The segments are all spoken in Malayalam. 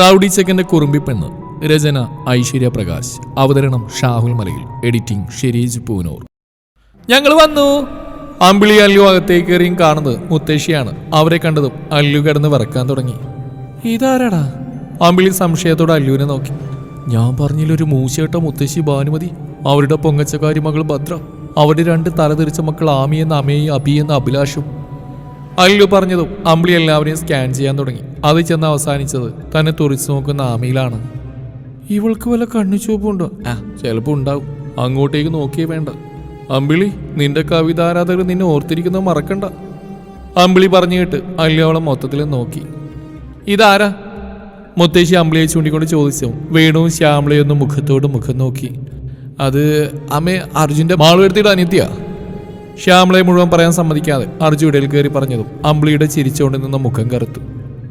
റൗഡി ചെക്കന്റെ കുറുമ്പി പെണ്ണ് രചന ഐശ്വര്യ പ്രകാശ്. അവതരണം ഷാഹുൽ മലയിൽ എഡിറ്റിംഗ് ഷെരീജ് പൂനൂർ. ഞങ്ങൾ വന്നു. അമ്പിളി അല്ലു അകത്തേക്ക് കയറിയും കാണുന്നത് മുത്തേശിയാണ് അവരെ കണ്ടതും അല്ലു കിടന്ന് വിറക്കാൻ തുടങ്ങി. ഇതാരാടാ? അമ്പിളി സംശയത്തോടെ അല്ലുവിനെ നോക്കി. ഞാൻ പറഞ്ഞില്ലൊരു മൂശേട്ട മുത്തശ്ശി ഭാനുമതി അവരുടെ പൊങ്ങച്ചക്കാരി മകൾ ഭദ്ര. അവരുടെ രണ്ട് തലതിരിച്ച മക്കൾ ആമി എന്ന അമേയും അബി എന്ന അഭിലാഷും. അല്ലു പറഞ്ഞതും അമ്പിളി എല്ലാവരെയും സ്കാൻ ചെയ്യാൻ തുടങ്ങി. അത് ചെന്ന് അവസാനിച്ചത് തന്നെ തുറിച്ചു നോക്കുന്ന ആമയിലാണ്. ഇവൾക്ക് വല്ല കണ്ണു ചുവപ്പുണ്ടോ ആ ചിലപ്പോൾ ഉണ്ടാവും. അങ്ങോട്ടേക്ക് നോക്കിയേ വേണ്ട. അമ്പിളി നിന്റെ കവിതാരാധകർ നിന്നെ ഓർത്തിരിക്കുന്ന മറക്കണ്ട. അമ്പിളി പറഞ്ഞു കേട്ട് അല്ലു അവളെ മൊത്തത്തിൽ നോക്കി. ഇതാരാ? മുത്തേശി അമ്പിളിയെ ചൂണ്ടിക്കൊണ്ട് ചോദിച്ചു. വേണുവും ശ്യാമളയൊന്നും മുഖത്തോട് മുഖം നോക്കി. അത് അമ്മേ അർജുന്റെ മാളുവരുത്തിയുടെ അനിത്യാ ശ്യാമളയെ മുഴുവൻ പറയാൻ സമ്മതിക്കാതെ അർജു ഇടയിൽ കയറി പറഞ്ഞതും അമ്പിളിയുടെ ചിരിച്ചുകൊണ്ട് നിന്ന മുഖം കറുത്തു.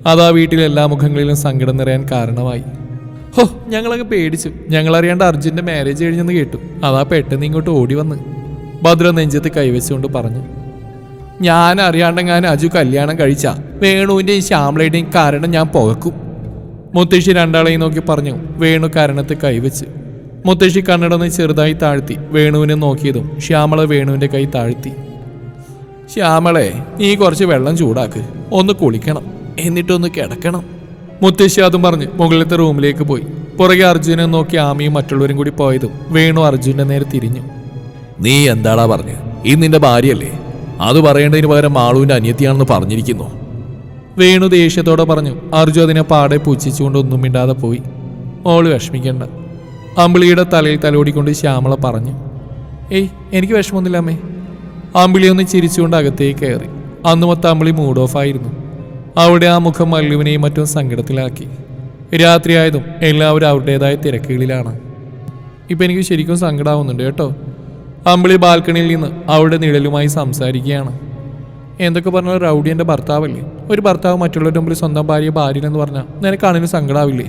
അതാ വീട്ടിലെ എല്ലാ മുഖങ്ങളിലും സങ്കടം നിറയാൻ കാരണമായി. ഹോ ഞങ്ങളൊക്കെ പേടിച്ചു. ഞങ്ങളറിയാണ്ട് അർജുന്റെ മാരേജ് കഴിഞ്ഞെന്ന് കേട്ടു. അതാ പെട്ടെന്ന് ഇങ്ങോട്ട് ഓടി വന്ന്. ഭദ്ര നെഞ്ചത്ത് കൈവച്ചുകൊണ്ട് പറഞ്ഞു ഞാൻ അറിയാണ്ടെങ്ങാനും അജു കല്യാണം കഴിച്ച വേണുവിന്റെയും ശ്യാമളയുടെയും കാരണം ഞാൻ പുകക്കും. മുത്തശ്ശി രണ്ടാളെയും നോക്കി പറഞ്ഞു വേണു കാരണത്ത് കൈവച്ച്. മുത്തശ്ശി കണ്ണടന്ന് ചെറുതായി താഴ്ത്തി വേണുവിനെ നോക്കിയതും ശ്യാമള വേണുവിന്റെ കൈ താഴ്ത്തി. ശ്യാമളെ നീ കുറച്ച് വെള്ളം ചൂടാക്ക്. ഒന്ന് കുളിക്കണം. എന്നിട്ടൊന്ന് കിടക്കണം. മുത്തശ്ശി അതും പറഞ്ഞ് മുകളിലത്തെ റൂമിലേക്ക് പോയി. പുറകെ അർജുനെ നോക്കി ആമിയും മറ്റുള്ളവരും കൂടി പോയതും വേണു അർജുനെ നേരെ തിരിഞ്ഞു. നീ എന്താടാ പറഞ്ഞു? ഇത് നിന്റെ ഭാര്യയല്ലേ? അത് പറയേണ്ടതിന് പകരം മാളുവിന്റെ അനിയത്തിയാണെന്ന് പറഞ്ഞിരിക്കുന്നു. വേണു ദേഷ്യത്തോടെ പറഞ്ഞു അർജു അതിനെ പാടെ പുച്ഛിച്ചുകൊണ്ട് ഒന്നും മിണ്ടാതെ പോയി. മോൾ വിഷമിക്കണ്ട. അമ്പിളിയുടെ തലയിൽ തലോടിക്കൊണ്ട് ശ്യാമള പറഞ്ഞു ഏയ് എനിക്ക് വിഷമമൊന്നുമില്ല അമ്മേ. അമ്പിളി ഒന്ന് ചിരിച്ചുകൊണ്ട് അകത്തേക്ക് കയറി. അന്ന് മൊത്തം അമ്പിളി മൂഡ് ഓഫ് ആയിരുന്നു. അവിടെ ആ മുഖം മല്ലുവിനെയും മറ്റും സങ്കടത്തിലാക്കി. രാത്രിയായതും എല്ലാവരും അവരുടേതായ തിരക്കുകളിലാണ്. ഇപ്പം എനിക്ക് ശരിക്കും സങ്കടമാവുന്നുണ്ട് കേട്ടോ. അമ്പിളി ബാൽക്കണിയിൽ നിന്ന് അവളുടെ നിഴലുമായി സംസാരിക്കുകയാണ്. എന്തൊക്കെ പറഞ്ഞാൽ റൗഡി എന്റെ ഭർത്താവല്ലേ? ഒരു ഭർത്താവ് മറ്റുള്ളവരുടെ മുമ്പിൽ സ്വന്തം ഭാര്യ ഭാര്യയിലെന്ന് പറഞ്ഞാൽ നിനക്കാണെങ്കിലും സങ്കടാവില്ലേ?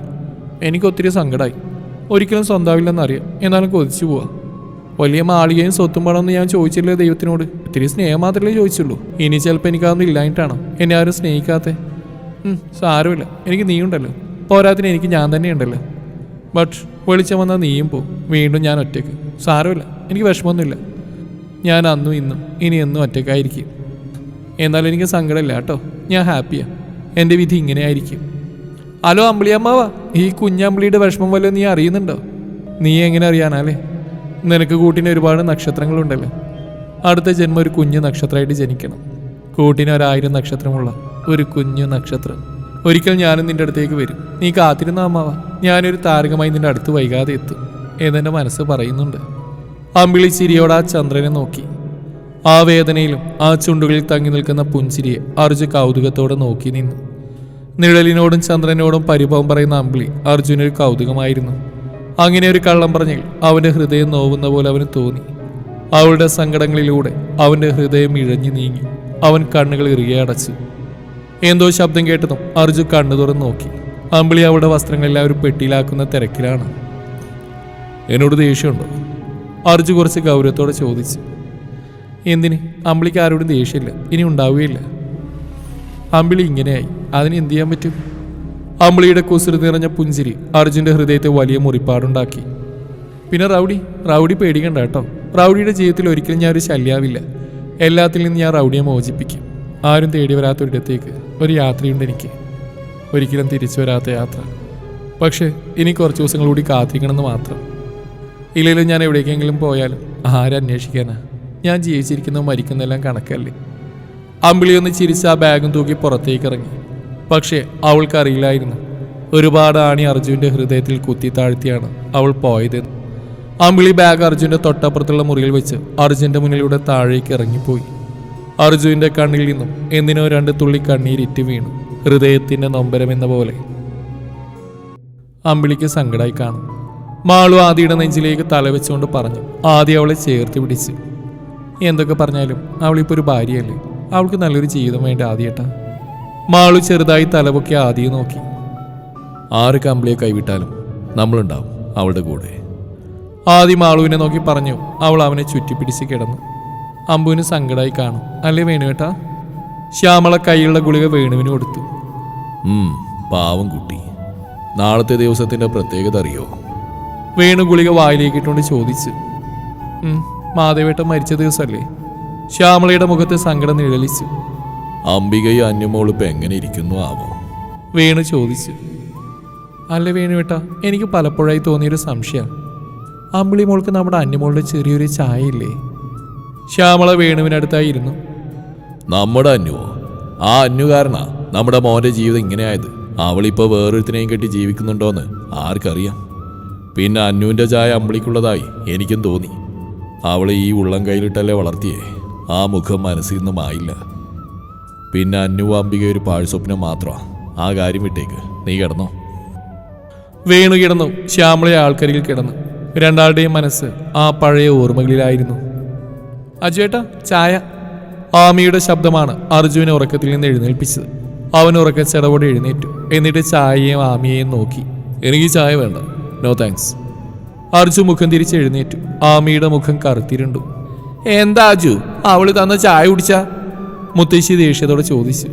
എനിക്ക് ഒത്തിരി സങ്കടമായി ഒരിക്കലും സ്വന്തമാവില്ലെന്നറിയാം എന്നാലും കൊതിച്ചു പോവാം. വലിയ മാളികയും സ്വത്തും പണമെന്ന് ഞാൻ ചോദിച്ചില്ല ദൈവത്തിനോട്? ഇത്തിരി സ്നേഹം മാത്രമേ ചോദിച്ചുള്ളൂ. ഇനി ചിലപ്പോൾ എനിക്കതൊന്നും ഇല്ലായിട്ടാണോ എന്നെ ആരും സ്നേഹിക്കാത്ത? സാരമില്ല. എനിക്ക് നീ ഉണ്ടല്ലോ പോരാത്തിന് എനിക്ക് ഞാൻ തന്നെ ഉണ്ടല്ലോ ബട്ട് വെളിച്ചം വന്നാൽ നീയും പോവും. വീണ്ടും ഞാൻ ഒറ്റയ്ക്ക്. സാരമില്ല. എനിക്ക് വിഷമമൊന്നുമില്ല. ഞാൻ അന്നും ഇന്നും ഇനി എന്നും ഒറ്റയ്ക്കായിരിക്കും. എന്നാലും എനിക്ക് സങ്കടമില്ല കേട്ടോ. ഞാൻ ഹാപ്പിയാണ് എന്റെ വിധി ഇങ്ങനെ ആയിരിക്കും ഹലോ അമ്പിളിയമ്മാവ. ഈ കുഞ്ഞമ്പിളിയുടെ വിഷമം വല്ലതും നീ അറിയുന്നുണ്ടോ? നീ എങ്ങനെ അറിയാനല്ലേ നിനക്ക് കൂട്ടിന് ഒരുപാട് നക്ഷത്രങ്ങളുണ്ടല്ലോ? അടുത്ത ജന്മം ഒരു കുഞ്ഞു നക്ഷത്രമായിട്ട് ജനിക്കണം. കൂട്ടിന് ഒരായിരം നക്ഷത്രമുള്ള ഒരു കുഞ്ഞു നക്ഷത്രം. ഒരിക്കൽ ഞാനും നിന്റെ അടുത്തേക്ക് വരും. നീ കാത്തിരുന്ന അമ്മാവ? ഞാനൊരു താരകമായി നിന്റെ അടുത്ത് വൈകാതെ എത്തും എന്നെന്റെ മനസ്സ് പറയുന്നുണ്ട്. അമ്പിളി ചിരിയോട് ആ ചന്ദ്രനെ നോക്കി. ആ വേദനയിലും ആ ചുണ്ടുകളിൽ തങ്ങി നിൽക്കുന്ന പുഞ്ചിരിയെ അർജു കൗതുകത്തോടെ നോക്കി നിന്നു. നിഴലിനോടും ചന്ദ്രനോടും പരിഭവം പറയുന്ന അമ്പിളി അർജുനൊരു കൗതുകമായിരുന്നു. അങ്ങനെ ഒരു കള്ളം പറഞ്ഞാൽ അവന്റെ ഹൃദയം നോവുന്ന പോലെ അവന് തോന്നി. അവളുടെ സങ്കടങ്ങളിലൂടെ അവന്റെ ഹൃദയം ഇഴഞ്ഞു നീങ്ങി. അവൻ കണ്ണുകൾ ഇറുകെ അടച്ചു. എന്തോ ശബ്ദം കേട്ടതും അർജു കണ്ണു തുറന്ന് നോക്കി. അമ്പിളി അവളുടെ വസ്ത്രങ്ങളെല്ലാം ഒരു പെട്ടിയിലാക്കുന്ന തിരക്കിലാണ്. എന്നോട് ദേഷ്യമുണ്ടോ? അർജു കുറച്ച് ഗൗരവത്തോടെ ചോദിച്ചു. എന്തിന്? അമ്പിളിക്ക് ആരോടും ദേഷ്യമില്ല. ഇനി ഉണ്ടാവുകയില്ല. അമ്പിളി ഇങ്ങനെയായി. അതിന് എന്തു ചെയ്യാൻ പറ്റും? അമ്പിളിയുടെ കുസൃതി നിറഞ്ഞ പുഞ്ചിരി അർജുന്റെ ഹൃദയത്തെ വലിയ മുറിപ്പാടുണ്ടാക്കി. പിന്നെ റൗഡി റൗഡി പേടിക്കണ്ട കേട്ടോ. റൗഡിയുടെ ജീവിതത്തിൽ ഒരിക്കലും ഞാൻ ഒരു ശല്യാവില്ല. എല്ലാത്തിൽ നിന്ന് ഞാൻ റൗഡിയെ മോചിപ്പിക്കും. ആരും തേടി വരാത്തൊരിടത്തേക്ക് ഒരു യാത്രയുണ്ട് എനിക്ക്. ഒരിക്കലും തിരിച്ചു വരാത്ത യാത്ര. പക്ഷേ ഇനി കുറച്ച് ദിവസങ്ങൾ കൂടി കാത്തിരിക്കണമെന്ന് മാത്രം. ഇല്ലെങ്കിലും ഞാൻ എവിടേക്കെങ്കിലും പോയാലും ആരന്വേഷിക്കാനാ ഞാൻ ജീവിച്ചിരിക്കുന്ന മരിക്കുന്നതെല്ലാം കണക്കല്ലേ. അമ്പിളി ഒന്ന് ചിരിച്ച് ആ ബാഗും തൂക്കി പുറത്തേക്ക് ഇറങ്ങി. പക്ഷേ അവൾക്കറിയില്ലായിരുന്നു ഒരുപാട് ആണി അർജുന്റെ ഹൃദയത്തിൽ കുത്തി താഴ്ത്തിയാണ് അവൾ പോയതെന്ന് അമ്പിളി ബാഗ് അർജുന്റെ തൊട്ടപ്പുറത്തുള്ള മുറിയിൽ വെച്ച് അർജുന്റെ മുന്നിലൂടെ താഴേക്ക് ഇറങ്ങിപ്പോയി. അർജുന്റെ കണ്ണിൽ നിന്നും എന്തിനോ രണ്ട് തുള്ളി കണ്ണീരിറ്റ് വീണു. ഹൃദയത്തിന്റെ നൊമ്പരമെന്ന പോലെ. അമ്പിളിക്ക് സങ്കടമായി കാണും. മാളു ആദിയുടെ നെഞ്ചിലേക്ക് തലവെച്ചുകൊണ്ട് പറഞ്ഞു. ആദി അവളെ ചേർത്ത് പിടിച്ച്. എന്തൊക്കെ പറഞ്ഞാലും അവളിപ്പോൾ ഒരു ഭാര്യയല്ലേ? അവൾക്ക് നല്ലൊരു ജീവിതം വേണ്ട ആദ്യേട്ടാ. മാളു ചെറുതായി തലപൊക്കി ആദ്യം നോക്കി. ആറ് കമ്പിളിയെ കൈവിട്ടാലും നമ്മളുണ്ടാവും അവളുടെ കൂടെ. ആദി മാളുവിനെ നോക്കി പറഞ്ഞു അവൾ അവനെ ചുറ്റിപ്പിടിച്ച് കിടന്നു. അമ്പുവിന് സങ്കടമായി കാണും. അല്ലേ വേണുവേട്ടാ ശ്യാമള കൈയുള്ള ഗുളിക വേണുവിന് കൊടുത്തു. പാവം കുട്ടി. നാളത്തെ ദിവസത്തിന്റെ പ്രത്യേകത അറിയോ? വേണു ഗുളിക വായിലേക്കിട്ടുകൊണ്ട് ചോദിച്ചു. മാധവേട്ട മരിച്ച ദിവസമല്ലേ ശ്യാമളയുടെ മുഖത്ത് സങ്കടം നിഴലിച്ചു. അംബികയും അന്യമോളിപ്പ ഇപ്പൊ എങ്ങനെ ഇരിക്കുന്നു ആവോ? വേണു ചോദിച്ചു. അല്ല വേണുവേട്ട എനിക്ക് പലപ്പോഴായി തോന്നിയൊരു സംശയം. അമ്പിളി മോൾക്ക് നമ്മുടെ അന്യമോളുടെ ചെറിയൊരു ചായയില്ലേ? ശ്യാമള വേണുവിനടുത്തായി ഇരുന്നു. നമ്മുടെ അന്നുവോ ആ അന്നുകാരനാ നമ്മുടെ മോന്റെ ജീവിതം ഇങ്ങനെയായത്. അവളിപ്പോ വേറൊരുത്തിനെയും കെട്ടി ജീവിക്കുന്നുണ്ടോന്ന് ആർക്കറിയാം. പിന്നെ അന്നുവിന്റെ ചായ അമ്പിളിക്കുള്ളതായി എനിക്കും തോന്നി. അവളെ ഈ ഉള്ളം കയ്യിലിട്ടല്ലേ വളർത്തിയേ? ആ മുഖം മനസ്സിൽ നിന്നും ആയില്ല പിന്നെ അന്നു അംബിക ഒരു പാഴ്സ്വപ്നം മാത്രമാ ആ കാര്യം വിട്ടേക്ക്. നീ കിടന്നോ? വേണു കിടന്നു. ശ്യാമളെ ആൾക്കരികിൽ കിടന്നു. രണ്ടാളുടെയും മനസ്സ് ആ പഴയ ഓർമ്മകളിലായിരുന്നു. അജുവേട്ട ചായ. ആമിയുടെ ശബ്ദമാണ് അർജുനെ ഉറക്കത്തിൽ നിന്ന് എഴുന്നേൽപ്പിച്ചത്. അവൻ ഉറക്ക ഉറക്കച്ചടവോടെ എഴുന്നേറ്റു. എന്നിട്ട് ചായയും ആമിയെയും നോക്കി. എനിക്ക് ചായ വേണ്ട. നോ താങ്ക്സ് അർജു മുഖം തിരിച്ച് എഴുന്നേറ്റു. ആമിയുടെ മുഖം കറുത്തിരുണ്ടു. എന്താ അജു? അവൾ തന്ന ചായ കുടിച്ചാ? മുത്തശ്ശി ദേഷ്യത്തോടെ ചോദിച്ചു.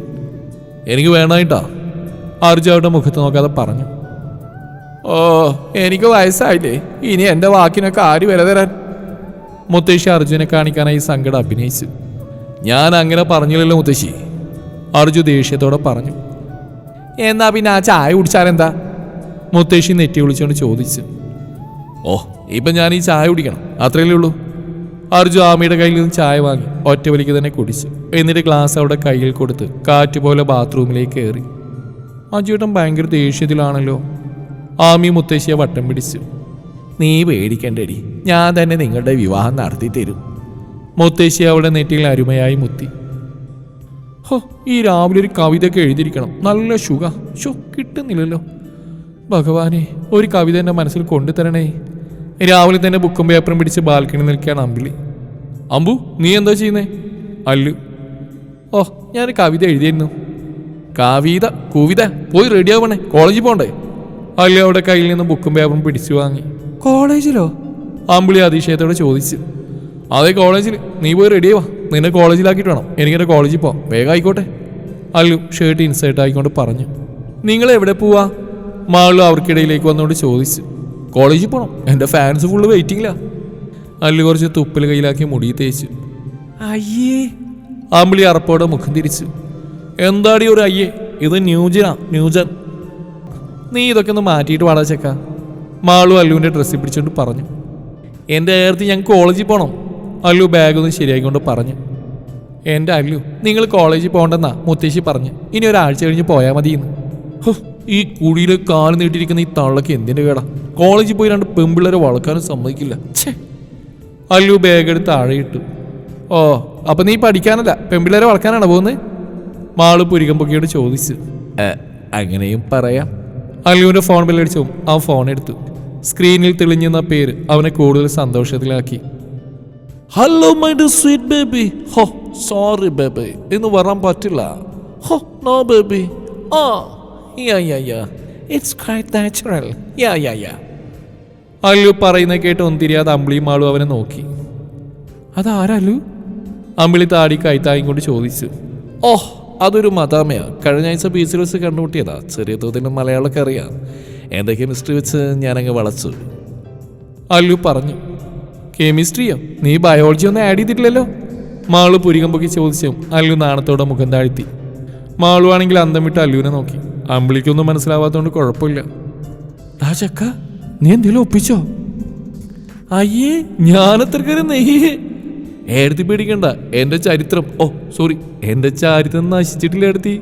എനിക്ക് വേണമായിട്ടാ അർജു അവരുടെ മുഖത്ത് നോക്കാതെ പറഞ്ഞു. ഓ എനിക്ക് വയസ്സായില്ലേ. ഇനി എന്റെ വാക്കിനൊക്കെ ആര് വില തരാൻ? മുത്തശ്ശി അർജുനെ കാണിക്കാനായി സങ്കടം അഭിനയിച്ചു. ഞാൻ അങ്ങനെ പറഞ്ഞില്ലല്ലോ മുത്തശ്ശി. അർജു ദേഷ്യത്തോടെ പറഞ്ഞു. എന്നാ പിന്നെ ആ ചായ കുടിച്ചാലെന്താ? മുത്തശ്ശി നെറ്റി വിളിച്ചുകൊണ്ട് ചോദിച്ചു. ഓ ഇപ്പൊ ഞാൻ ഈ ചായ കുടിക്കണം. അത്രയല്ലേ ഉള്ളൂ. അർജു ആമിയുടെ കയ്യിൽ നിന്ന് ചായ വാങ്ങി ഒറ്റ വലിക്ക് തന്നെ കുടിച്ചു. എന്നിട്ട് ഗ്ലാസ് അവിടെ കയ്യിൽ കൊടുത്ത് കാറ്റ് പോലെ ബാത്റൂമിലേക്ക് കയറി. അജുട്ടൻ ഭയങ്കര ദേഷ്യത്തിലാണല്ലോ. ആമി മുത്തശ്ശിയെ വട്ടം പിടിച്ചു. നീ പേടിക്കണ്ടടി ഞാൻ തന്നെ നിങ്ങളുടെ വിവാഹം നടത്തി തരും. മുത്തശ്ശി അവളുടെ നെറ്റിയിൽ അരുമയായി മുത്തി. ഹോ ഈ രാവിലെ ഒരു കവിതയൊക്കെ എഴുതിയിരിക്കണം. നല്ല ഷുഗ. ഷോ കിട്ടുന്നില്ലല്ലോ. ഭഗവാനെ ഒരു കവിത എന്റെ മനസ്സിൽ കൊണ്ടുതരണേ. രാവിലെ തന്നെ ബുക്കും പേപ്പറും പിടിച്ച് ബാൽക്കണി നിൽക്കുകയാണ് അമ്പിളി. അമ്പു നീ എന്താ ചെയ്യുന്നേ? അല്ലു. ഓ ഞാൻ കവിത എഴുതിയിരുന്നു. കവിത കുവിത പോയി റെഡി ആവണേ. കോളേജിൽ പോണ്ടേ? അല്ലു അവിടെ കയ്യിൽ നിന്ന് ബുക്കും പേപ്പറും പിടിച്ചു വാങ്ങി. കോളേജിലോ? അമ്പിളി അതിശയത്തോടെ ചോദിച്ചു. അതെ കോളേജിൽ നീ പോയി റെഡി ആവാ. നിന്നെ കോളേജിലാക്കിയിട്ട് വേണം. എനിക്കെന്റെ കോളേജിൽ പോവാം. വേഗം ആയിക്കോട്ടെ. അല്ലു ഷേർട്ട് ഇൻസേർട്ട് ആയിക്കൊണ്ട് പറഞ്ഞു. നിങ്ങൾ എവിടെ പോവാ? മാളു അവർക്കിടയിലേക്ക് വന്നുകൊണ്ട് ചോദിച്ചു. കോളേജിൽ പോകണം എന്റെ ഫാൻസ് ഫുള്ള് വെയിറ്റിംഗിലാ അല്ലു കുറച്ച് തുപ്പൽ കയ്യിലാക്കി മുടി തേച്ചു. അയ്യേ. ആമ്പിളി അറപ്പോടെ മുഖം തിരിച്ചു. എന്താടി ഒരു അയ്യേ? ഇത് ന്യൂജനാ ന്യൂജൻ. നീ ഇതൊക്കെ ഒന്ന് മാറ്റിയിട്ട് വാടാ ചെക്ക. മാളു അല്ലുവിന്റെ ഡ്രസ്സിൽ പിടിച്ചുകൊണ്ട് പറഞ്ഞു. എന്റെ ഏർത്തി ഞങ്ങൾക്ക് കോളേജിൽ പോകണം അല്ലു ബാഗ് ഒന്ന് ശരിയായിക്കൊണ്ട് പറഞ്ഞു. എന്റെ അല്ലു നിങ്ങൾ കോളേജിൽ പോകണ്ടെന്നാ മുത്തശ്ശി പറഞ്ഞു. ഇനി ഒരാഴ്ച കഴിഞ്ഞ് പോയാൽ മതിയെന്ന്. എന്ന് ഈ കുഴിയിൽ കാൽ നീട്ടിയിരിക്കുന്ന ഈ തള്ളക്ക് എന്തിന്റെ കേടാ? കോളേജിൽ പോയി രണ്ട് പെമ്പിള്ളേരെ വളക്കാനും സമ്മതിക്കില്ല. ഛേ. അല്ലു ബാഗ് എടുത്ത് താഴെ ഇട്ടു ഓ അപ്പൊ നീ പഠിക്കാനല്ല പെമ്പിള്ളേരെ വളക്കാനാണ് പോകുന്നത് മാൾ പുരികം പൊക്കിയോട് ചോദിച്ചു അങ്ങനെയും പറയാം. അല്ലുവിന്റെ ഫോൺ ബില്ലടിച്ചു അവൻ ഫോൺ എടുത്തു. സ്ക്രീനിൽ തെളിഞ്ഞുന്ന പേര് അവനെ കൂടുതൽ സന്തോഷത്തിലാക്കി. Hello my dear sweet baby oh sorry baby ഇന്ന് വരാൻ പറ്റില്ല. ഹോ no baby ah yeah yeah yeah. It's quite natural yeah yeah yeah. Allu പറയുന്ന കേട്ട് ഒന്തിരിയാതെ അമ്പിളിയും ആളും അവനെ നോക്കി. അതാരല്ലു? അമ്പിളി താടി കൈത്തായും കൊണ്ട് ചോദിച്ചു. ഓഹ് അതൊരു മതാമയാ കഴിഞ്ഞ ആഴ്ച ബീച്ചിൽ വെച്ച് കണ്ടുമുട്ടിയതാ. ചെറിയ തോതിൽ മലയാളമൊക്കെ അറിയാം. എന്റെ കെമിസ്ട്രി വെച്ച് ഞാനങ്ങ് വളച്ചു. അല്ലു പറഞ്ഞു. കെമിസ്ട്രിയോ നീ ബയോളജി ഒന്നും ആഡ് ചെയ്തിട്ടില്ലല്ലോ? മാളു പുരികം പൊക്കി ചോദിച്ചു. അല്ലു നാണത്തോടെ മുഖം താഴ്ത്തി. മാളു ആണെങ്കിൽ അന്തം വിട്ട് അല്ലുവിനെ നോക്കി. അമ്പിളിക്കൊന്നും മനസ്സിലാവാത്തതുകൊണ്ട് കുഴപ്പമില്ല. ആ ചക്ക. നീ എന്തെങ്കിലും ഒപ്പിച്ചോ? അയ്യേ ഞാനത്രക്കാരൻ നെയ്യേ. എടുത്തി പേടിക്കണ്ട എന്റെ ചരിത്രം. ഓ സോറി എന്റെ ചരിത്രം നശിച്ചിട്ടില്ല എടുത്തി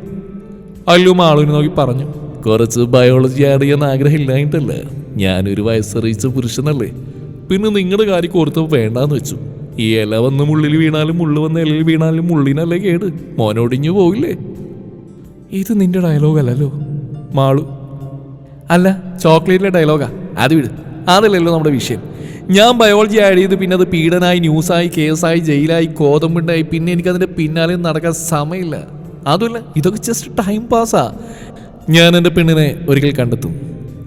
അല്ലു മാളുവിനെ നോക്കി പറഞ്ഞു. കുറച്ച് ബയോളജി ആഡ് ചെയ്യാൻ ആഗ്രഹമില്ലായിട്ടല്ല ഞാനൊരു വയസ്സറിയിച്ച പുരുഷനല്ലേ. പിന്നെ നിങ്ങളുടെ കാര്യം ഓർത്തപ്പോൾ വേണ്ടാന്ന് വെച്ചു. ഈ ഇല വന്ന് മുള്ളിൽ വീണാലും മുള്ളു വന്ന് ഇലയിൽ വീണാലും മുള്ളിനല്ലേ കേട്. മോനൊടിഞ്ഞു പോയില്ലേ ഇത് നിന്റെ ഡയലോഗ് അല്ലല്ലോ. മാളു. അല്ല ചോക്ലേറ്റിലെ ഡയലോഗാ അത് വിട്. അതല്ലല്ലോ നമ്മുടെ വിഷയം. ഞാൻ ബയോളജി ആഡ് ചെയ്ത് പിന്നെ അത് പീഡനായി ന്യൂസായി കേസായി ജയിലായി കോതമ്പുണ്ടായി പിന്നെ എനിക്കതിന്റെ പിന്നാലെ നടക്കാൻ സമയമില്ല. അതുമല്ല ഇതൊക്കെ ജസ്റ്റ് ടൈം പാസ്സാ ഞാൻ എന്റെ പെണ്ണിനെ ഒരിക്കൽ കണ്ടെത്തും.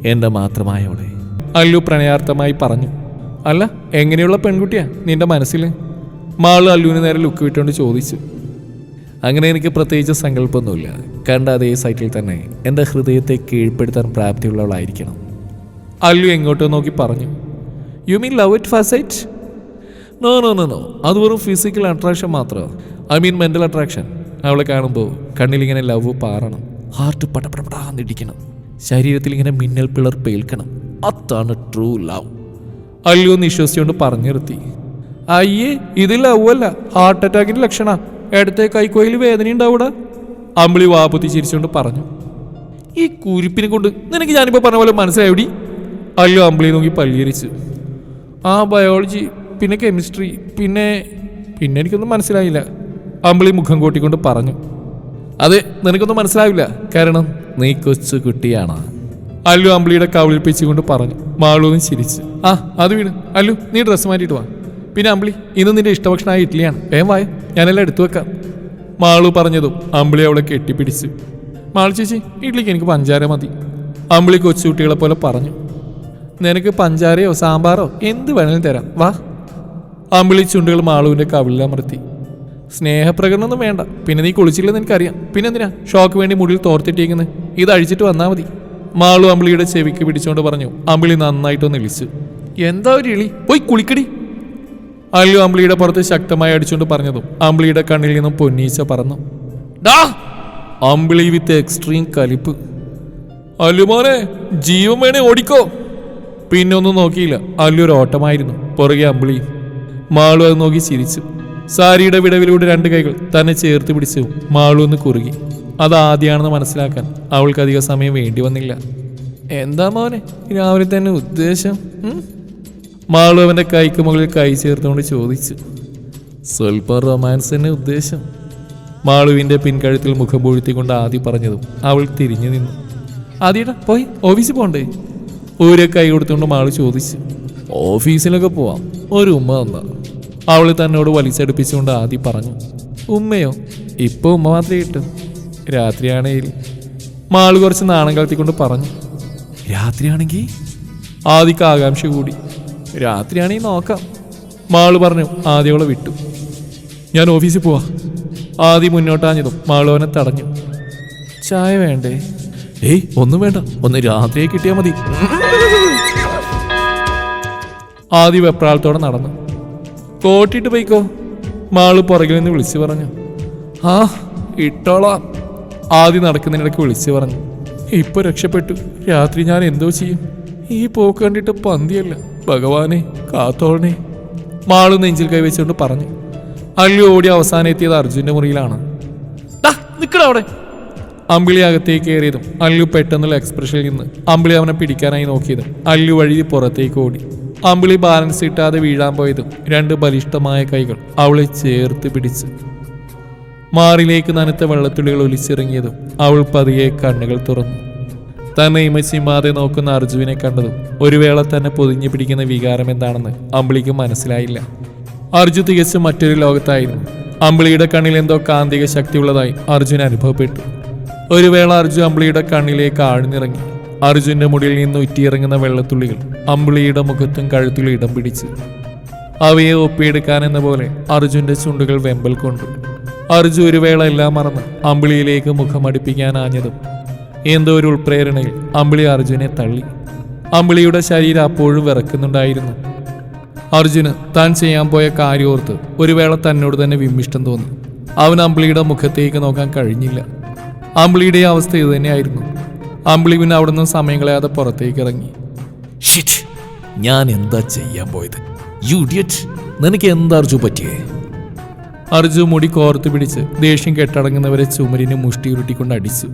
എന്റെ മാത്രമായവളെ അല്ലു പ്രണയാർത്ഥമായി പറഞ്ഞു. അല്ല എങ്ങനെയുള്ള പെൺകുട്ടിയാ നിന്റെ മനസ്സിൽ? മാളു അല്ലുവിന് നേരെ ലുക്ക് വിട്ടുകൊണ്ട് ചോദിച്ചു. അങ്ങനെ എനിക്ക് പ്രത്യേകിച്ച് സങ്കല്പമൊന്നുമില്ല. കണ്ട അതേ സൈറ്റിൽ തന്നെ. എന്റെ ഹൃദയത്തെ കീഴ്പ്പെടുത്താൻ പ്രാപ്തിയുള്ളവളായിരിക്കണം. അല്ലു എങ്ങോട്ട് നോക്കി പറഞ്ഞു. You mean love at first sight no no no no അത് വെറും ഫിസിക്കൽ അട്രാക്ഷൻ മാത്രമാണ് ഐ മീൻ മെന്റൽ അട്രാക്ഷൻ അവളെ കാണുമ്പോൾ കണ്ണിലിങ്ങനെ ലവ് പാറണം. ഹാർട്ട് പടപടപടാന്നിടിക്കണം ശരീരത്തിൽ ഇങ്ങനെ മിന്നൽ പിളർ പേൽക്കണം. അതാണ് ട്രൂ ലവ് അല്ലു ഒന്ന് വിശ്വസിച്ചുകൊണ്ട് പറഞ്ഞു നിർത്തി. അയ്യേ ഇത് ലവ് അല്ല. ഹാർട്ട് അറ്റാക്കിന്റെ ലക്ഷണ. ഇടത്തെ കൈക്കോയിൽ വേദന ഉണ്ടാവൂടാ. അമ്പിളി വാപ്പത്തി ചിരിച്ചുകൊണ്ട് പറഞ്ഞു. ഈ കുരിപ്പിനെ കൊണ്ട് നിനക്ക് ഞാനിപ്പോൾ പറഞ്ഞ പോലെ മനസ്സിലായോടി? അല്ലു അമ്പിളി നോക്കി പരിഹരിച്ചു ആ ബയോളജി പിന്നെ കെമിസ്ട്രി പിന്നെ പിന്നെ എനിക്കൊന്നും മനസ്സിലായില്ല. അമ്പിളി മുഖം കൂട്ടിക്കൊണ്ട് പറഞ്ഞു. അതെ നിനക്കൊന്നും മനസ്സിലാവില്ല. കാരണം നീ കൊച്ചു കുട്ടിയാണ്. അല്ലു അമ്പിളിയുടെ കവിളിൽ പിച്ചുകൊണ്ട് പറഞ്ഞു. മാളൂന്ന് ചിരിച്ച്. ആ അത് വീണ്. അല്ലു നീ ഡ്രസ്സ് മാറ്റിയിട്ട് വാ. പിന്നെ അമ്പിളി ഇന്ന് നിന്റെ ഇഷ്ടഭക്ഷണമായ ഇഡ്ഡലിയാണ്. വേം വായ. ഞാനെല്ലാം എടുത്തു വെക്കാം. മാളു പറഞ്ഞതും അമ്പിളി അവളെ കെട്ടിപ്പിടിച്ച്. മാളു ചേച്ചി ഇഡ്ഡലിക്ക് എനിക്ക് പഞ്ചാര മതി. അമ്പിളി കൊച്ചുകുട്ടികളെ പോലെ പറഞ്ഞു. നിനക്ക് പഞ്ചാരയോ സാമ്പാറോ എന്ത് വേണമെങ്കിലും തരാം. വാ. അമ്പിളി ചുണ്ടുകൾ മാളുവിന്റെ കവിളിലമർത്തി സ്നേഹപ്രകടനമൊന്നും വേണ്ട. പിന്നെ നീ കുളിച്ചില്ലെന്ന് എനിക്കറിയാം. പിന്നെ എന്തിനാ ഷോക്ക് വേണ്ടി മുടിയിൽ തോർത്തിട്ടിരിക്കുന്നത് ഇത് അഴിച്ചിട്ട് വന്നാൽ മതി. മാളു അമ്പിളിയുടെ ചെവിക്ക് പിടിച്ചുകൊണ്ട് പറഞ്ഞു. അമ്പിളി നന്നായിട്ടൊന്ന് ഇളിച്ചു. എന്താ ഒരു ഇളി? പോയി കുളിക്കടി. അല്ലു അമ്പിളിയുടെ പുറത്ത് ശക്തമായി അടിച്ചുകൊണ്ട് പറഞ്ഞതും അമ്പിളിയുടെ കണ്ണിൽ നിന്നും പൊന്നീച്ച പറന്നു. അമ്പിളി വിത്ത് എക്സ്ട്രീം കലിപ്പ്. അല്ലുമോനെ ജീവൻ വേണേ ഓടിക്കോ. പിന്നെ ഒന്നും നോക്കിയില്ല. അല്ലൊരു ഓട്ടമായിരുന്നു. പുറകെ അമ്പിളിയും മാളു അത് നോക്കി ചിരിച്ചു. സാരിയുടെ വിടവിലൂടെ രണ്ട് കൈകൾ തന്നെ ചേർത്ത് പിടിച്ചു. മാളു ഒന്ന് കുറുകി. അത് ആദ്യമാണെന്ന് മനസ്സിലാക്കാൻ അവൾക്ക് അധികം സമയം വേണ്ടി വന്നില്ല. എന്താ മോനെ? രാവിലെ തന്നെ ഉദ്ദേശം? മാളു അവന്റെ കൈക്ക് മുകളിൽ കൈ ചേർത്തുകൊണ്ട് ചോദിച്ചു. സ്വൽപ്പം റൊമാൻസ് തന്നെ ഉദ്ദേശം? മാളുവിന്റെ പിൻകഴുത്തിൽ മുഖം പൊഴുത്തിക്കൊണ്ട് ആദ്യം പറഞ്ഞതും അവൾ തിരിഞ്ഞു നിന്നു. ആദ്യടാ പോയി ഓഫീസിൽ പോണ്ടേ? ഒരു കൈ കൊടുത്തുകൊണ്ട് മാൾ ചോദിച്ചു ഓഫീസിലൊക്കെ പോവാം? ഒരു ഉമ്മ തന്ന അവൾ തന്നോട് വലിച്ചടുപ്പിച്ചുകൊണ്ട് ആദ്യം പറഞ്ഞു ഉമ്മയോ? ഇപ്പൊ ഉമ്മ മാത്രമേ കിട്ടും രാത്രിയാണെങ്കിൽ. മാൾ കുറച്ച് നാണം കളത്തിക്കൊണ്ട് പറഞ്ഞു രാത്രിയാണെങ്കിൽ? ആദിക്ക് ആകാംക്ഷ കൂടി രാത്രിയാണെങ്കിൽ നോക്കാം. മാൾ പറഞ്ഞു ആദ്യവളെ വിട്ടു. ഞാൻ ഓഫീസിൽ പോവാ. ആദ്യം മുന്നോട്ടാഞ്ഞതും മാളു തടഞ്ഞു. ചായ വേണ്ടേ? ഏയ് ഒന്നും വേണ്ട. ഒന്ന് രാത്രിയെ കിട്ടിയാൽ മതി. ആദ്യ വെപ്രാളത്തോടെ നടന്നു. കോട്ടിട്ട് പോയിക്കോ. മാൾ പുറകിൽ നിന്ന് വിളിച്ചു പറഞ്ഞു. ആ ഇട്ടോളാം. ആദ്യം നടക്കുന്നതിനിടയ്ക്ക് വിളിച്ചു പറഞ്ഞു. ഇപ്പൊ രക്ഷപ്പെട്ടു. രാത്രി ഞാൻ എന്തോ ചെയ്യും. ഈ പോക്ക് കണ്ടിട്ട് പന്തിയല്ല. ഭഗവാനെ കാത്തോളണേ മാൾ നെഞ്ചിൽ കൈവച്ചുകൊണ്ട് പറഞ്ഞു. അല്ലി ഓടി അവസാനം എത്തിയത് അർജുന്റെ മുറിയിലാണ്. നിക്കടാ അവിടെ. അമ്പിളി അകത്തേക്ക് കയറിയതും അല്ലു പെട്ടെന്നുള്ള എക്സ്പ്രഷനിൽ നിന്ന് അമ്പിളി അവനെ പിടിക്കാനായി നോക്കിയതും. അല്ലു വഴി പുറത്തേക്ക് ഓടി. അമ്പിളി ബാലൻസ് കിട്ടാതെ വീഴാൻ പോയതും രണ്ട് ബലിഷ്ഠമായ കൈകൾ അവളെ ചേർത്ത് പിടിച്ച്. മാറിലേക്ക് നനത്ത വെള്ളത്തുള്ളികൾ ഒലിച്ചിറങ്ങിയതും അവൾ പതിയെ കണ്ണുകൾ തുറന്നു. തന്നെ ഇമച്ചിമാതെ നോക്കുന്ന അർജുവിനെ കണ്ടതും ഒരു വേള തന്നെ പൊതിഞ്ഞു പിടിക്കുന്ന വികാരം എന്താണെന്ന് അമ്പിളിക്ക് മനസ്സിലായില്ല. അർജു തികച്ചും മറ്റൊരു ലോകത്തായിരുന്നു. അമ്പിളിയുടെ കണ്ണിൽ എന്തോ കാന്തിക ശക്തിയുള്ളതായി അർജുൻ അനുഭവപ്പെട്ടു. ഒരു വേള അർജു അമ്പിളിയുടെ കണ്ണിലേക്ക് ആഴ്ന്നിറങ്ങി. അർജുന്റെ മുടിയിൽ നിന്ന് ഉറ്റിയിറങ്ങുന്ന വെള്ളത്തുള്ളികൾ അമ്പിളിയുടെ മുഖത്തും കഴുത്തിലും ഇടം പിടിച്ചു. അവയെ ഒപ്പിയെടുക്കാൻ എന്ന പോലെ അർജുന്റെ ചുണ്ടുകൾ വെമ്പൽ കൊണ്ടു. അർജു ഒരു വേള എല്ലാം മറന്ന് അമ്പിളിയിലേക്ക് മുഖമടിപ്പിക്കാനാഞ്ഞതും എന്തോ ഒരു ഉൾപ്രേരണയിൽ അമ്പിളി അർജുനെ തള്ളി. അമ്പിളിയുടെ ശരീരം അപ്പോഴും വിറക്കുന്നുണ്ടായിരുന്നു. അർജുന് താൻ ചെയ്യാൻ പോയ കാര്യോർത്ത് ഒരു വേള തന്നോട് തന്നെ വിമ്മിഷ്ടം തോന്നി. അവൻ അമ്പിളിയുടെ മുഖത്തേക്ക് നോക്കാൻ കഴിഞ്ഞില്ല. അമ്പിളിയുടെ അവസ്ഥ ഇത് തന്നെയായിരുന്നു. അമ്പിളി പിന്നെ അവിടെ നിന്നും സമയം കളയാതെ പുറത്തേക്ക് ഇറങ്ങി. ഷിറ്റ് ഞാൻ എന്താ ചെയ്യാൻ പോയത്? യു ഇഡിയറ്റ് നിനക്ക് എന്താ അർജു പറ്റിയേ? അർജു മുടി കോർത്ത് പിടിച്ച് ദേഷ്യം കെട്ടടങ്ങുന്നവരെ ചുമരിനെ മുഷ്ടി ഉരുട്ടിക്കൊണ്ട് അടിച്ചു.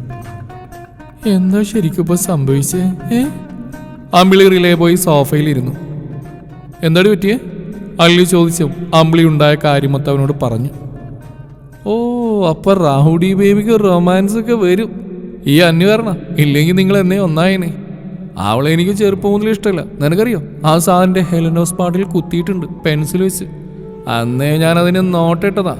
എന്താ ശരിക്കും ഇപ്പൊ സംഭവിച്ചേ? ഏ? അമ്പിളി റിലേ പോയി സോഫയിലിരുന്നു എന്താടി പറ്റിയേ? അള്ളി ചോദിച്ചു അമ്പിളി ഉണ്ടായ കാര്യമൊത്തവനോട് പറഞ്ഞു. ഓ അപ്പൊ റാഹുഡി ബേബിക്ക് റൊമാൻസ് ഒക്കെ വരും. ഈ അന്യ വരണ ഇല്ലെങ്കിൽ നിങ്ങൾ എന്നെ ഒന്നായനെ. അവളെ എനിക്ക് ചെറുപ്പം മുതൽ ഇഷ്ടമല്ല. നിനക്കറിയോ? ആ സാറിന്റെ ഹെലനോസ് പാട്ടിൽ കുത്തിയിട്ടുണ്ട് പെൻസിൽ വെച്ച്. അന്നേ ഞാൻ അതിനെ നോട്ടിട്ടതാ.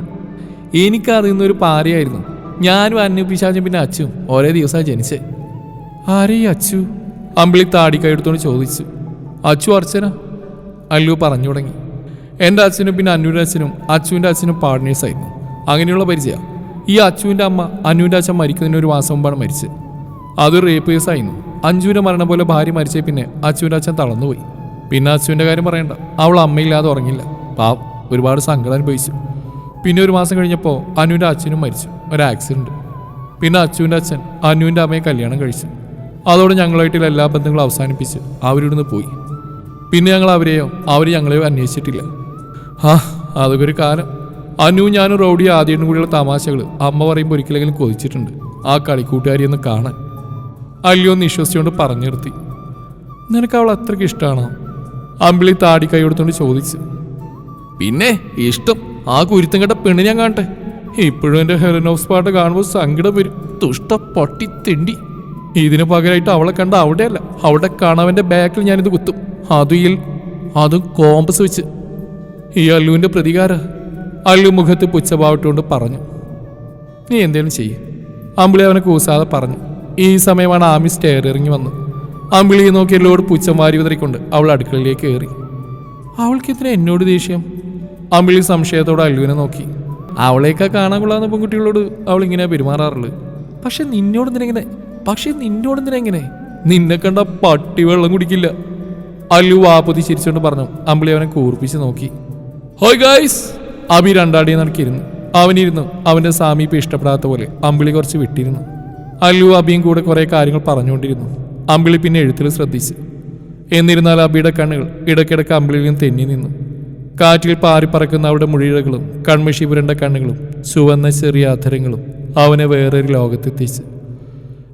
എനിക്കറിയുന്ന ഒരു പാരയായിരുന്നു. ഞാനും അന്യ പിശാചും പിന്നെ അച്ചു ഒരേ ദിവസമാണ് ജനിച്ചേ. ആരേ അച്ചു? അമ്പിളി താടിക്കൈയെടുത്തോണ്ട് ചോദിച്ചു. അച്ചു അർച്ചന? അല്ലു പറഞ്ഞു തുടങ്ങി. എന്റെ അച്ഛനും പിന്നെ അന്നുവിന്റെ അച്ഛനും അച്ചുവിന്റെ അച്ഛനും പാർട്ട്നേഴ്സായിരുന്നു അങ്ങനെയുള്ള പരിചയം. ഈ അച്ചുവിന്റെ അമ്മ അനുവിന്റെ അച്ഛൻ മരിക്കുന്നതിന് ഒരു മാസം മുമ്പാണ് മരിച്ചത്. അത് റേപ്പ് കേസ് ആയിരുന്നു. അഞ്ജുവിന്റെ മരണം പോലെ ഭാര്യ മരിച്ച പിന്നെ അച്ചുവിന്റെ അച്ഛൻ തളർന്നുപോയി. പിന്നെ അച്ചുവിന്റെ കാര്യം പറയണ്ട. അവൾ അമ്മയില്ലാതെ ഉറങ്ങില്ല. പാവം ഒരുപാട് സങ്കടം അനുഭവിച്ചു. പിന്നെ ഒരു മാസം കഴിഞ്ഞപ്പോൾ അനുവിന്റെ അച്ഛനും മരിച്ചു. ഒരു ആക്സിഡന്റ് പിന്നെ അച്ചുവിന്റെ അച്ഛൻ അനുവിന്റെ അമ്മയെ കല്യാണം കഴിച്ചു. അതോടെ ഞങ്ങളായിട്ടുള്ള എല്ലാ ബന്ധങ്ങളും അവസാനിപ്പിച്ച് അവരിവിടുന്ന് പോയി. പിന്നെ ഞങ്ങൾ അവരെയോ അവർ ഞങ്ങളെയോ അന്വേഷിച്ചിട്ടില്ല. ആ അതൊക്കെ ഒരു കാലം. അനു ഞാനും റൗഡി ആദ്യം കൂടിയുള്ള തമാശകൾ അമ്മ പറയുമ്പോൾ ഒരിക്കലെങ്കിലും കൊതിച്ചിട്ടുണ്ട്. ആ കളിക്കൂട്ടുകാരി ഒന്ന് കാണാൻ. അല്ലയോ എന്ന് വിശ്വസിച്ചുകൊണ്ട് പറഞ്ഞു നിർത്തി. നിനക്ക് അവൾ അത്രയ്ക്ക് ഇഷ്ടമാണോ അമ്പിളി താടി കൈ കൊടുത്തുകൊണ്ട് ചോദിച്ചു. പിന്നെ ഇഷ്ടം. ആ കുരുത്തം കേട്ട പെണ്ണ് ഞാൻ കാണട്ടെ. ഇപ്പോഴും എന്റെ ഓഫ് പാട്ട് കാണുമ്പോൾ സങ്കടം വരും. തുഷ്ട പൊട്ടി തിണ്ടി. ഇതിന് പകരമായിട്ട് അവളെ കണ്ട അവിടെയല്ല. അവിടെ കാണാവന്റെ ബാക്കിൽ ഞാനിത് കുത്തും. അതും ഈ അതും കോമ്പസ് വെച്ച്. ഈ അല്ലുവിന്റെ പ്രതികാര. അല്ലു മുഖത്ത് പുച്ഛഭാവിട്ടുകൊണ്ട് പറഞ്ഞു നീ എന്തേലും ചെയ്യ്. അമ്പിളി അവനെ കൂസാതെ പറഞ്ഞു ഈ സമയമാണ് ആമി സ്റ്റെയർ ഇറങ്ങി വന്നു അമ്പിളിയെ നോക്കി എല്ലോട് പുച്ഛം വാരി വിതറിക്കൊണ്ട് അവൾ അടുക്കളയിലേക്ക് കയറി. അവൾക്ക് ഇത്ര എന്നോട് ദേഷ്യം? അമ്പിളി സംശയത്തോടെ അല്ലുവിനെ നോക്കി. അവളേക്കാ കാണാൻ കൊള്ളാവുന്ന പെൺകുട്ടികളോട് അവൾ ഇങ്ങനെ പെരുമാറാറുള്ളത് പക്ഷെ നിന്നോട് എന്തിനെങ്ങനെ പക്ഷെ നിന്നോട് എന്തിനെങ്ങനെ നിന്നെ കണ്ട പട്ടി വെള്ളം കുടിക്കില്ല. അല്ലു വാപ്പതി ചിരിച്ചുകൊണ്ട് പറഞ്ഞു അമ്പിളി അവനെ കൂർപ്പിച്ച് നോക്കി. ഹോയ് ഗായ്സ് അബി രണ്ടാടി നടക്കിയിരുന്നു അവനിരുന്നു. അവന്റെ സാമീപ്യം ഇഷ്ടപ്പെടാത്ത പോലെ അമ്പിളി കുറച്ച് വിട്ടിരുന്നു. അല്ലു അബിയും കൂടെ കുറേ കാര്യങ്ങൾ പറഞ്ഞുകൊണ്ടിരുന്നു. അമ്പിളി പിന്നെ എഴുത്തിൽ ശ്രദ്ധിച്ചു. എന്നിരുന്നാൽ അബിയുടെ കണ്ണുകൾ ഇടയ്ക്കിടയ്ക്ക് അമ്പിളിയിലും തെന്നി നിന്നു. കാറ്റിൽ പാറിപ്പറക്കുന്ന അവരുടെ മുഴിഴകളും കൺമിഷി പുരണ്ട കണ്ണുകളും ചുവന്ന ചെറിയ അധരങ്ങളും അവനെ വേറൊരു ലോകത്തെത്തിച്ചു.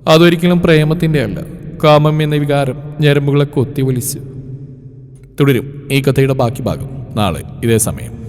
അതൊരിക്കലും പ്രേമത്തിന്റെ അല്ല. കാമം എന്ന വികാരം ഞരമ്പുകളെ കൊത്തി വലിച്ചു തുടരും. ഈ കഥയുടെ ബാക്കി ഭാഗം നാളെ ഇതേ സമയം.